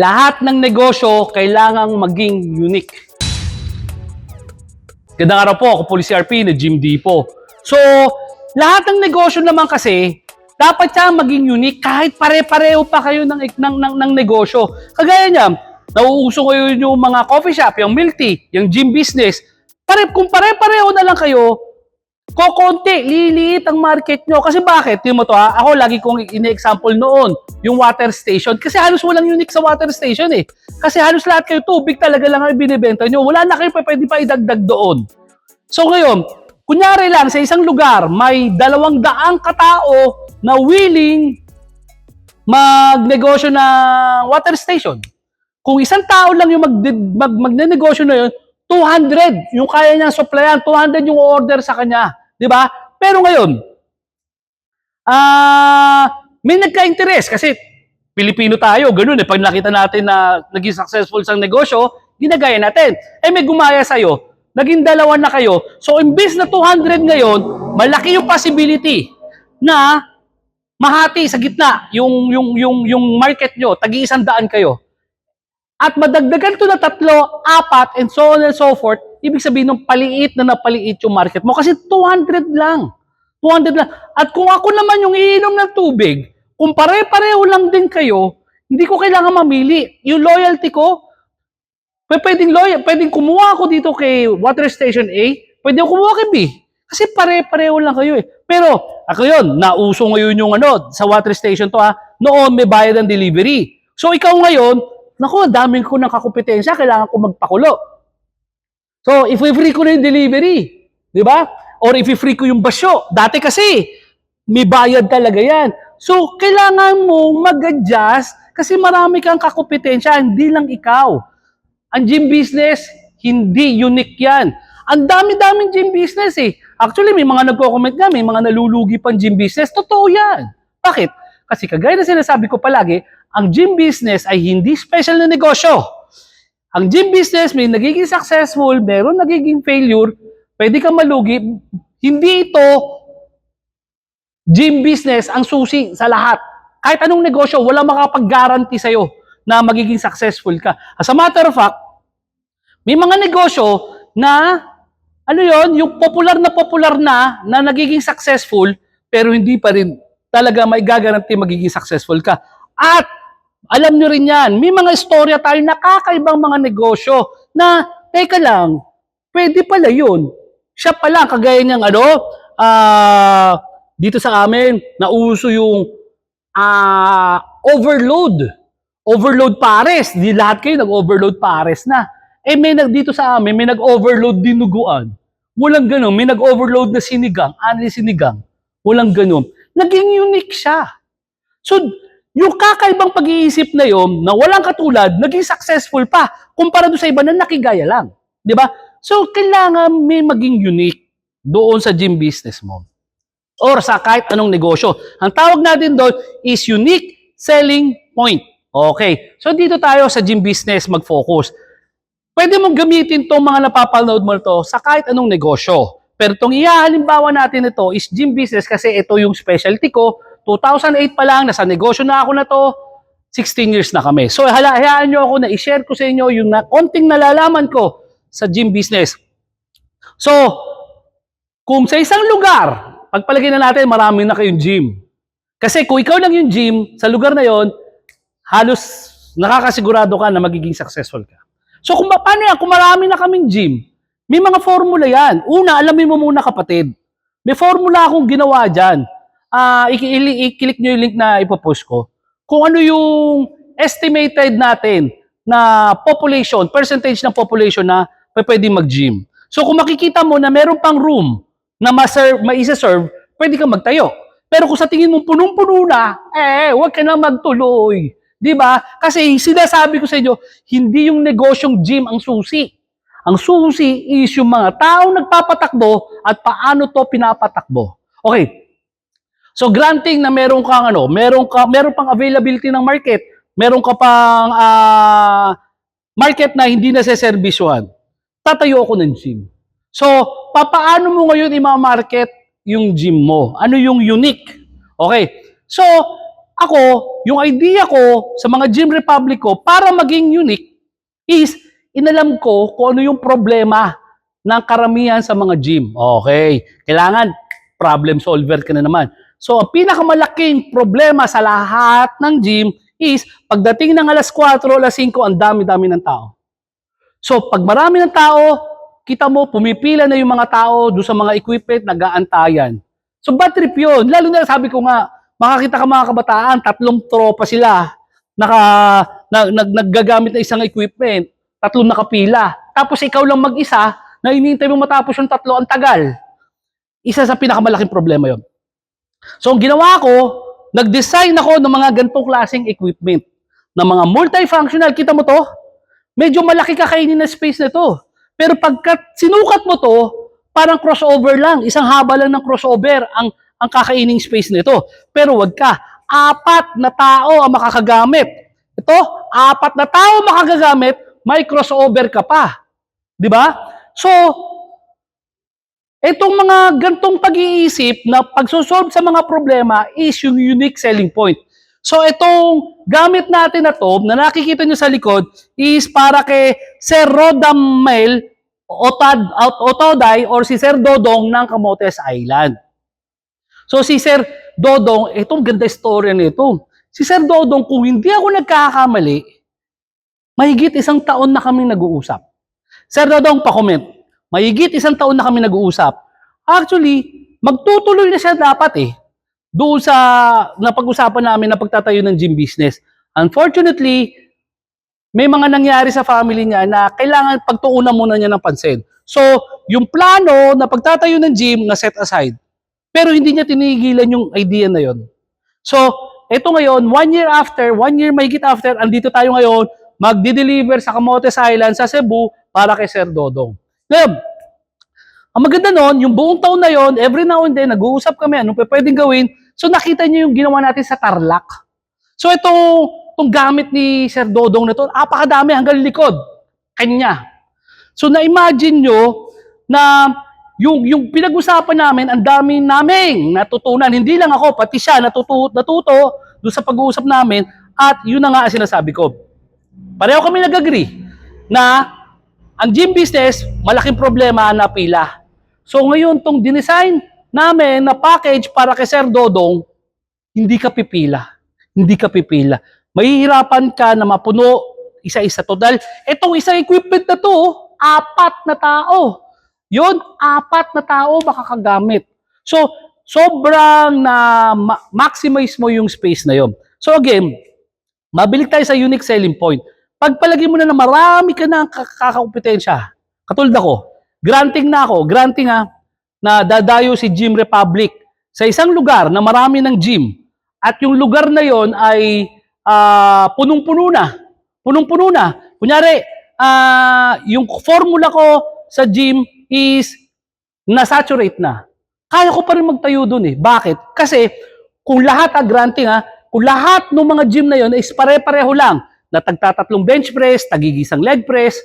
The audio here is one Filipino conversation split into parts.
Lahat ng negosyo kailangang maging unique. Gandang araw po, ako po si CRP na Jim Dipo. So, lahat ng negosyo naman kasi, dapat siya maging unique kahit pare-pareho pa kayo ng, ng, ng, ng negosyo. Kagaya niya, nauuso kayo yung mga coffee shop, yung milk tea, yung gym business. Pare, kung pare-pareho na lang kayo, kokonti, liliit ang market nyo. Kasi bakit? Yung mo to ha, ako lagi kong ini-example noon, yung water station. Kasi halos walang unique sa water station eh. Kasi halos lahat kayo tubig talaga lang ang binibenta nyo. Wala na kayo pa pwede pa idagdag doon. So ngayon, kunyari lang sa isang lugar, may dalawang daang katao na willing magnegosyo ng water station. Kung isang tao lang yung mag, mag, magnenegosyo na yun, 200 yung kaya niyang supplyan, 200 yung order sa kanya. Di ba? Pero ngayon, ah may nagka-interest kasi Pilipino tayo, ganun eh. Pag nakita natin na naging successful sa negosyo, ginagaya natin. Eh may gumaya sa'yo, naging dalawa na kayo. So imbis na 200 ngayon, malaki yung possibility na mahati sa gitna yung yung yung yung market nyo, tagi isang daan kayo. At madagdagan to na tatlo, apat, and so on and so forth, ibig sabihin ng paliit na napaliit yung market mo kasi 200 lang. 200 lang. At kung ako naman yung iinom ng tubig, kung pare-pareho lang din kayo, hindi ko kailangan mamili. Yung loyalty ko, pwedeng loyal, pwedeng kumuha ako dito kay Water Station A, pwede kumuha kay B. Kasi pare-pareho lang kayo eh. Pero, ako yun, nauso ngayon yung ano, sa water station to ha, noon may bayad ng delivery. So, ikaw ngayon, naku, daming ko ng kakumpetensya, kailangan ko magpakulo. So, if free ko na yung delivery, di ba? Or if free ko yung basyo. Dati kasi, may bayad talaga yan. So, kailangan mo mag-adjust kasi marami kang kakumpetensya, hindi lang ikaw. Ang gym business, hindi unique yan. Ang dami-daming gym business eh. Actually, may mga nagko-comment nga, may mga nalulugi pang gym business. Totoo yan. Bakit? Kasi kagaya na sinasabi ko palagi, ang gym business ay hindi special na negosyo. Ang gym business may nagiging successful, meron nagiging failure, pwede kang malugi. Hindi ito gym business ang susi sa lahat. Kahit anong negosyo, wala makapag-guarantee sa'yo na magiging successful ka. As a matter of fact, may mga negosyo na, ano yon yung popular na popular na, na nagiging successful, pero hindi pa rin talaga may gagaranti magiging successful ka. At, alam nyo rin yan, may mga istorya tayo na kakaibang mga negosyo na, teka lang, pwede pala yun. Siya pala, kagaya niyang ano, ah, dito sa amin, nauso yung ah, overload. Overload pares. Di lahat kayo nag-overload pares na. Eh may nag dito sa amin, may nag-overload dinuguan. Walang ganun. May nag-overload na sinigang, ani sinigang. Walang ganun. Naging unique siya. So, yung kakaibang pag-iisip na yon na walang katulad, naging successful pa kumpara doon sa iba na nakigaya lang. Di ba? So, kailangan may maging unique doon sa gym business mo or sa kahit anong negosyo. Ang tawag natin doon is unique selling point. Okay. So dito tayo sa gym business mag-focus. Pwede mong gamitin tong mga napapanood mo to sa kahit anong negosyo. Pero itong ihahalimbawa natin ito is gym business kasi ito yung specialty ko. 2008 pa lang, nasa negosyo na ako na to. 16 years na kami. So hayaan nyo ako na i-share ko sa inyo yung na, konting nalalaman ko sa gym business. So, kung sa isang lugar, pagpalagay na natin marami na kayong gym. Kasi kung ikaw lang yung gym, sa lugar na yon, halos nakakasigurado ka na magiging successful ka. So kung pa- paano yan, kung marami na kaming gym, may mga formula yan. Una, alamin mo muna kapatid. May formula akong ginawa dyan. Ili- i-click nyo yung link na ipopost ko. Kung ano yung estimated natin na population, percentage ng population na pwede mag-gym. So kung makikita mo na meron pang room na ma-serve, maisa-serve, pwede kang magtayo. Pero kung sa tingin mo punong-puno na, eh, huwag ka na magtuloy. Di ba? Kasi sinasabi ko sa inyo, hindi yung negosyong gym ang susi. Ang susi is yung mga taong nagpapatakbo at paano to pinapatakbo. Okay. So granting na meron kang ano, meron ka meron pang availability ng market, meron ka pang ah, market na hindi na seservisyohan. Tatayo ako ng gym. So, papaano mo ngayon i-market yung gym mo? Ano yung unique? Okay. So, ako, yung idea ko sa mga Gym Republic ko para maging unique is inalam ko kung ano yung problema ng karamihan sa mga gym. Okay, kailangan problem solver ka na naman. So, ang pinakamalaking problema sa lahat ng gym is pagdating ng alas 4, alas 5, ang dami-dami ng tao. So, pag marami ng tao, kita mo, pumipila na yung mga tao doon sa mga equipment, nag-aantayan. So, bad trip yun. Lalo na sabi ko nga, makakita ka mga kabataan, tatlong tropa sila, naka, nag, nag, naggagamit ng isang equipment, tatlong nakapila. Tapos ikaw lang mag-isa, na inintay mo matapos yung tatlo, ang tagal. Isa sa pinakamalaking problema yon. So, ang ginawa ko, nag-design ako ng mga ganitong klaseng equipment. Na mga multifunctional, kita mo to? Medyo malaki kakainin na space na to. Pero pagka sinukat mo to, parang crossover lang. Isang haba lang ng crossover ang, ang kakaining space nito. Pero wag ka. Apat na tao ang makakagamit. Ito, apat na tao makakagamit, may crossover ka pa. Di ba? So, Itong mga gantong pag-iisip na pagsosolve sa mga problema is yung unique selling point. So itong gamit natin na to, na nakikita nyo sa likod, is para kay Sir Rodamel Otad, Otoday or si Sir Dodong ng Camotes Island. So si Sir Dodong, itong ganda story nito. Si Sir Dodong, kung hindi ako nagkakamali, mahigit isang taon na kami nag-uusap. Sir Dodong, pa-comment. Mahigit isang taon na kami nag-uusap. Actually, magtutuloy na siya dapat eh. Doon sa napag-usapan namin na pagtatayo ng gym business. Unfortunately, may mga nangyari sa family niya na kailangan pagtuunan muna niya ng pansin. So, yung plano na pagtatayo ng gym na set aside. Pero hindi niya tinigilan yung idea na yon. So, eto ngayon, one year after, one year mahigit after, andito tayo ngayon, magdi-deliver sa Camotes Island sa Cebu para kay Sir Dodong. Ngayon, ang maganda nun, yung buong taon na yon, every now and then, nag-uusap kami, anong pwedeng gawin. So nakita niyo yung ginawa natin sa Tarlac. So itong, itong gamit ni Sir Dodong na to, apakadami hanggang likod. Kanya. So na-imagine nyo na yung, yung pinag-usapan namin, ang dami naming natutunan. Hindi lang ako, pati siya natuto, natuto doon sa pag-uusap namin. At yun na nga ang sinasabi ko. Pareho kami nag-agree na ang gym business, malaking problema na pila. So ngayon, tong dinesign namin na package para kay Sir Dodong, hindi ka pipila. Hindi ka pipila. Mahihirapan ka na mapuno isa-isa to. Dahil itong isang equipment na to, apat na tao. Yun, apat na tao makakagamit. So, sobrang na ma- maximize mo yung space na yon. So again, mabilik tayo sa unique selling point. Pagpalagay mo na na marami ka na kakakompetensya. Katulad ako, granting na ako, granting ha, na dadayo si Gym Republic sa isang lugar na marami ng gym at yung lugar na yon ay ah, punong-puno na. Punong-puno na. Kunyari, ah, yung formula ko sa gym is na-saturate na. Kaya ko pa rin magtayo dun eh. Bakit? Kasi kung lahat, ah, granting ha, kung lahat ng mga gym na yon is pare-pareho lang, na tagtatatlong bench press, tagigisang leg press,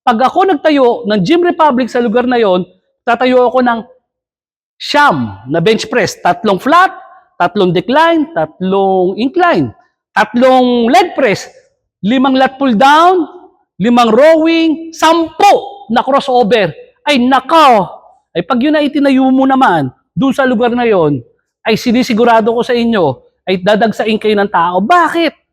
pag ako nagtayo ng Gym Republic sa lugar na yon, tatayo ako ng siyam na bench press, tatlong flat, tatlong decline, tatlong incline, tatlong leg press, limang lat pull down, limang rowing, sampo na crossover. Ay nakaw! Ay pag yun na itinayo mo naman, doon sa lugar na yon, ay sinisigurado ko sa inyo, ay dadagsain kayo ng tao. Bakit?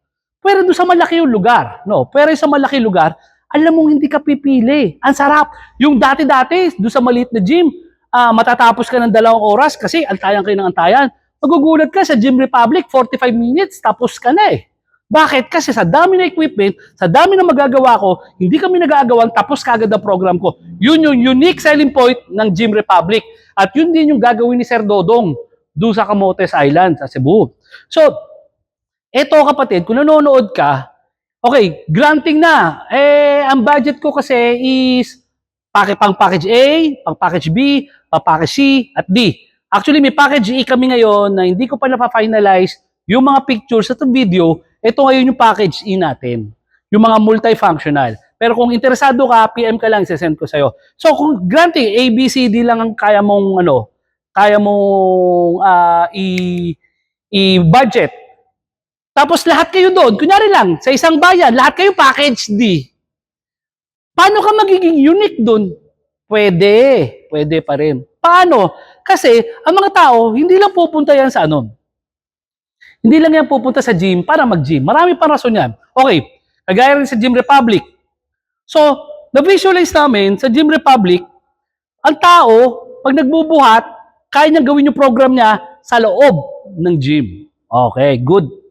Pero doon sa malaki yung lugar. No, pero sa malaki lugar, alam mong hindi ka pipili. Ang sarap. Yung dati-dati, doon sa maliit na gym, ah, matatapos ka ng dalawang oras kasi antayan kayo ng antayan. Magugulat ka sa Gym Republic, 45 minutes, tapos ka na eh. Bakit? Kasi sa dami na equipment, sa dami na magagawa ko, hindi kami nag-aagawan, tapos kagad ang program ko. Yun yung unique selling point ng Gym Republic. At yun din yung gagawin ni Sir Dodong doon sa Camotes Island, sa Cebu. So, eto kapatid, kung nanonood ka, okay, granting na. Eh, ang budget ko kasi is pang package A, pang package B, pang package C, at D. Actually, may package E kami ngayon na hindi ko pa napafinalize yung mga pictures at video. Ito ngayon yung package E natin. Yung mga multifunctional. Pero kung interesado ka, PM ka lang, send ko sa'yo. So, kung granting A, B, C, D lang ang kaya mong, ano, kaya mong ah, i, i-budget Tapos lahat kayo doon, kunyari lang, sa isang bayan, lahat kayo package D. Paano ka magiging unique doon? Pwede. Pwede pa rin. Paano? Kasi ang mga tao, hindi lang pupunta yan sa ano. Hindi lang yan pupunta sa gym para mag-gym. Marami pa rason yan. Okay, kagaya rin sa Gym Republic. So, na-visualize namin sa Gym Republic, ang tao, pag nagbubuhat, kaya niyang gawin yung program niya sa loob ng gym. Okay, good.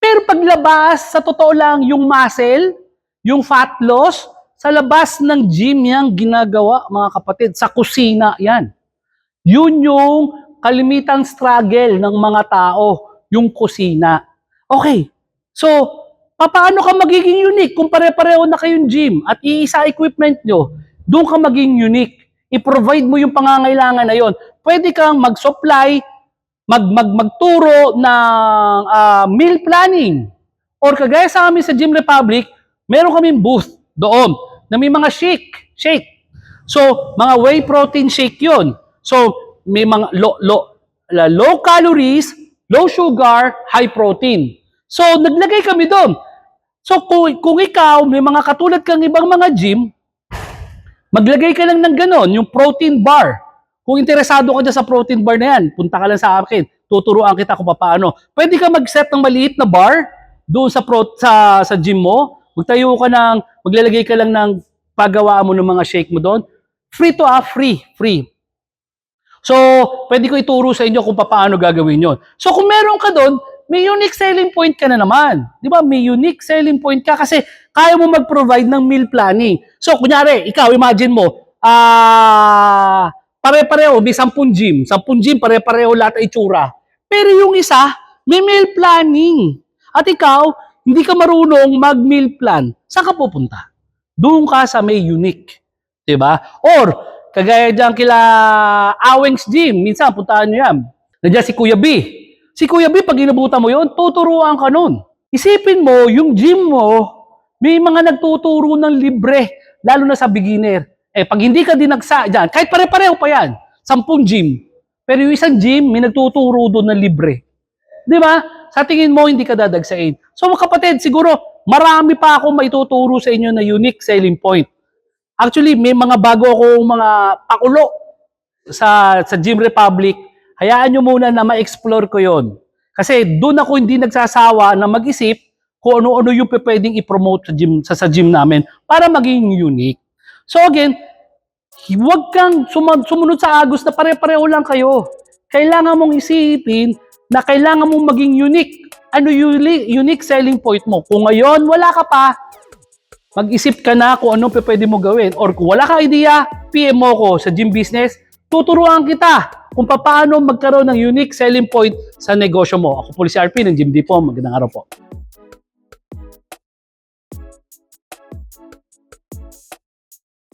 Pero paglabas, sa totoo lang, yung muscle, yung fat loss, sa labas ng gym yan ginagawa, mga kapatid. Sa kusina yan. Yun yung kalimitang struggle ng mga tao, yung kusina. Okay, so, paano ka magiging unique kung pare-pareho na kayong gym at iisa equipment nyo, doon ka maging unique. I-provide mo yung pangangailangan na yon. Pwede kang mag-supply, mag, mag, magturo ng ah, meal planning. Or kagaya sa amin sa Gym Republic, meron kaming booth doon na may mga shake. Shake. So, mga whey protein shake yon. So, may mga low, low, low calories, low sugar, high protein. So, naglagay kami doon. So, kung, kung ikaw, may mga katulad kang ibang mga gym, maglagay ka lang ng ganon, yung protein bar. Kung interesado ka dyan sa protein bar na yan, punta ka lang sa akin. Tuturuan kita kung paano. Pwede ka mag-set ng maliit na bar doon sa, pro, sa, sa gym mo. Magtayo ka ng, maglalagay ka lang ng paggawa mo ng mga shake mo doon. Free to ah, free, free. So, pwede ko ituro sa inyo kung paano gagawin yon. So, kung meron ka doon, may unique selling point ka na naman. Di ba? May unique selling point ka kasi kaya mo mag-provide ng meal planning. So, kunyari, ikaw, imagine mo, ah, pare-pareho, may 10 gym. 10 gym, pare-pareho lahat ay itsura. Pero yung isa, may meal planning. At ikaw, hindi ka marunong mag-meal plan. Saan ka pupunta? Doon ka sa may unique. Diba? Or, kagaya dyan kila Awings Gym, minsan puntahan nyo yan. Nandiyan si Kuya B. Si Kuya B, pag inabutan mo yon, tuturuan ka nun. Isipin mo, yung gym mo, may mga nagtuturo ng libre, lalo na sa beginner. Eh, pag hindi ka dinagsa dyan, kahit pare-pareho pa yan, sampung gym. Pero yung isang gym, may nagtuturo doon ng libre. Di ba? Sa tingin mo, hindi ka dadagsain. So mga kapatid, siguro, marami pa akong maituturo sa inyo na unique selling point. Actually, may mga bago akong mga pakulo sa, sa Gym Republic. Hayaan nyo muna na ma-explore ko yon. Kasi doon ako hindi nagsasawa na mag-isip kung ano-ano yung pwedeng i-promote sa gym, sa, sa gym namin para maging unique. So again, huwag kang suma- sumunod sa agos na pare-pareho lang kayo. Kailangan mong isipin na kailangan mong maging unique. Ano yung uni- unique selling point mo? Kung ngayon wala ka pa, mag-isip ka na kung anong pwede mo gawin. Or kung wala ka idea, PM mo ko sa gym business, tuturuan kita kung paano magkaroon ng unique selling point sa negosyo mo. Ako po si RP ng Gym Depot. Magandang araw po.